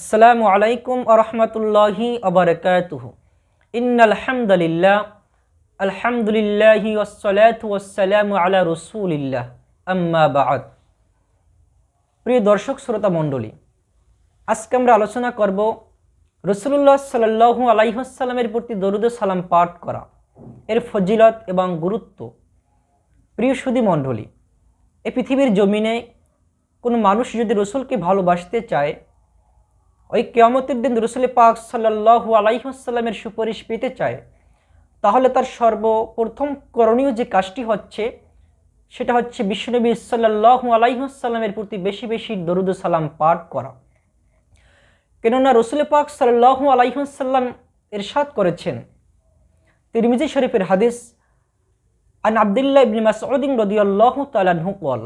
আসসালামু আলাইকুম আরহামতুল্লাহি আবরকাতুহ ইন্নাল হামদুলিল্লাহ, আলহামদুলিল্লাহি ওয়াসসালাতু ওয়াসসালামু আলা রসুলিল্লাহ, আম্মা বাদ। প্রিয় দর্শক, শ্রোতা মণ্ডলী, আজকে আমরা আলোচনা করব রসুল্লাহ সাল্লাহু আলাইহাসাল্লামের প্রতি দরুদ সালাম পাঠ করা, এর ফজিলত এবং গুরুত্ব। প্রিয় সুদী মণ্ডলী, এ পৃথিবীর জমিনে কোনো মানুষ যদি রসুলকে ভালোবাসতে চায় ওই কেয়ামতের দিন রসুল পাক সাল্লাহু আলাইসাল্লামের সুপারিশ পেতে চায় তাহলে তার সর্বপ্রথম করণীয় যে কাজটি হচ্ছে সেটা হচ্ছে বিশ্বনবী সাল্লাহু আলাইসাল্লামের প্রতি বেশি বেশি দরুদ সালাম পাঠ করা কেননা রসুল পাক সাল্লাহু আলাইসাল্লাম এরশাদ করেছেন তিরমিজি শরীফের হাদিস আন আবদুল্লাহ ইবনে মাসউদিন রাদিয়াল্লাহু তাআলা আনহু قال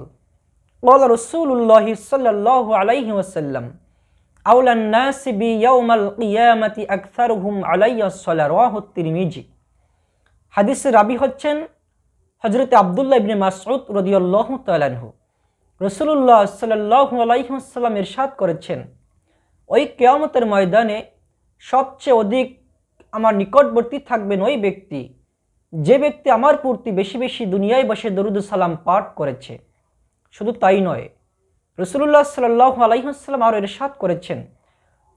قال رسول الله صلى الله عليه وسلم আউলান নাসি বি ইয়াউমাল কিয়ামাতি আকসারুহুম আলাইয়া সালাহ তিরমিজি। হাদিসের রাবি হচ্ছেন হজরত আবদুল্লাহ ইবনে মাসউদ রদিয়াল্লাহু তালানহু রসুল্লাহ সাল্লাহ আলাইসাল্লাম ইরশাদ করেছেন, ওই কেয়ামতের ময়দানে সবচেয়ে অধিক আমার নিকটবর্তী থাকবেন ওই ব্যক্তি, যে ব্যক্তি আমার প্রতি বেশি বেশি দুনিয়ায় বসে দরুদ সালাম পাঠ করেছে। শুধু তাই নয় রসুল্লাহ সাল্লাহ আলাইসাল্লাম আরও এরশাদ করেছেন,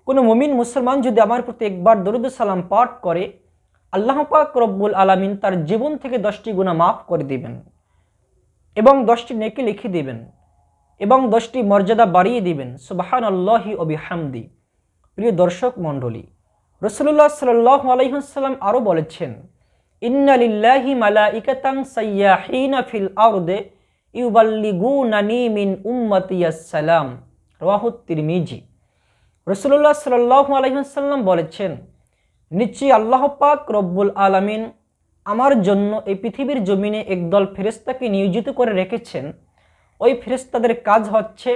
কোনো মমিন মুসলমান যদি আমার প্রতি একবার দরুদ সালাম পাঠ করে, আল্লাহ পাক রব্বুল আলমিন তার জীবন থেকে দশটি গুণা মাফ করে দিবেন এবং দশটি নেকি লিখে দিবেন এবং দশটি মর্যাদা বাড়িয়ে দিবেন। সুবাহান আল্লাহি অবি হামদি প্রিয় দর্শক মণ্ডলী রসুল্লাহ সাল্লাহ আলাইসাল্লাম আরও বলেছেন ইন্নালিল্লাহি মালা ইকাতাং সাইয়াহিনা ফিল আরদে ইউবাল্লিগুনানি মিন উম্মতিয়াসালাম রাহুত তিরমিজি। রসুল্লাহ সাল্লাহ আলহিহাসাল্লাম বলেছেন, নিশ্চয়ই আল্লাহ পাক রব্বুল আলামিন আমার জন্য এই পৃথিবীর জমিনে একদল ফেরেস্তাকে নিয়োজিত করে রেখেছেন। ওই ফেরেস্তাদের কাজ হচ্ছে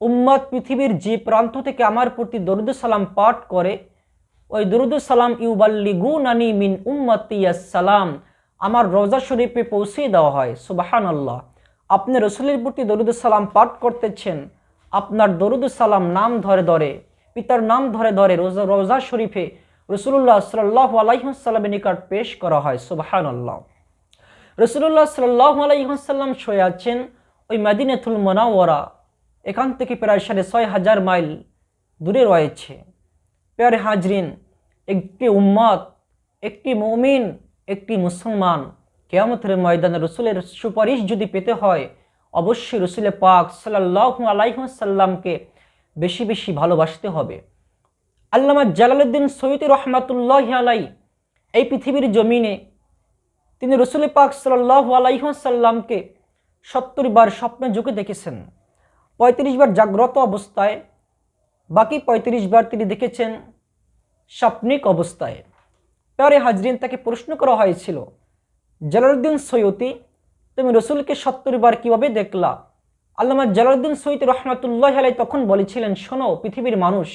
উম্মত পৃথিবীর যে প্রান্ত থেকে আমার প্রতি দরুদ সালাম পাঠ করে, ওই দরুদ সালাম ইউবাল্লিগু নানি মিন উম্মতিয়াসালাম আমার রোজা শরীফে পৌঁছে দেওয়া হয়। সুবাহান আল্লাহ আপনি রসুলের প্রতি দরুদ সালাম পাঠ করতেছেন, আপনার দরুদ সালাম নাম ধরে ধরে, পিতার নাম ধরে ধরে রোজা রোজা শরীফে রসুল্লাহ সাল্লাহ আলাইসাল্লামের নিকট পেশ করা হয় সুবাহান আল্লাহ রসুল্লাহ সাল্লাহ আলাইসাল্লাম শুয়ে আছেন ওই মাদিনাতুল মোনাওয়ারা, এখান থেকে প্রায় সাড়ে ছয় হাজার মাইল দূরে রয়েছে। পেয়ারে হাজরিন, একটি উম্মত, একটি মমিন, একটি মুসলমান কেয়ামতের ময়দানে রসুলের সুপারিশ যদি পেতে হয়, অবশ্যই রসুলের পাক সাল্লাহ আলাইসাল্লামকে বেশি বেশি ভালোবাসতে হবে। আল্লামা জালালুদ্দিন সৈয়দ রহমাতুল্লাহ আলাই এই পৃথিবীর জমিনে তিনি রসুল পাক সাল্লাহ আলাইসাল্লামকে সত্তর বার স্বপ্নে যুগে দেখেছেন। পঁয়ত্রিশ বার জাগ্রত অবস্থায়, বাকি পঁয়ত্রিশ বার তিনি দেখেছেন স্বপ্নিক অবস্থায়। পরে হাজরিন তাকে প্রশ্ন করা হয়েছিল জালালুদ্দিন সৈয়তি তুমি রসুলকে সত্তর বার কীভাবে দেখলা? আল্লামা জালালুদ্দিন সৈয়দ রহমাতুল্লাহ আলাই তখন বলেছিলেন, শোনো, পৃথিবীর মানুষ,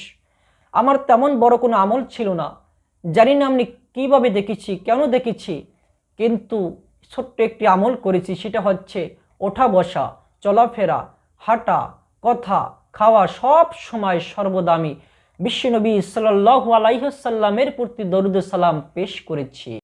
আমার তেমন বড় কোনো আমল ছিল না। জানি না আমি কীভাবে দেখেছি, কেন দেখেছি, কিন্তু ছোট্ট একটি আমল করেছি, সেটা হচ্ছে ওঠা বসা, চলাফেরা, হাঁটা, কথা, খাওয়া, সব সময় সর্বদামি বিশ্বনবী সাল্লাহ আলাইসাল্লামের প্রতি দরুদ সালাম পেশ করেছি।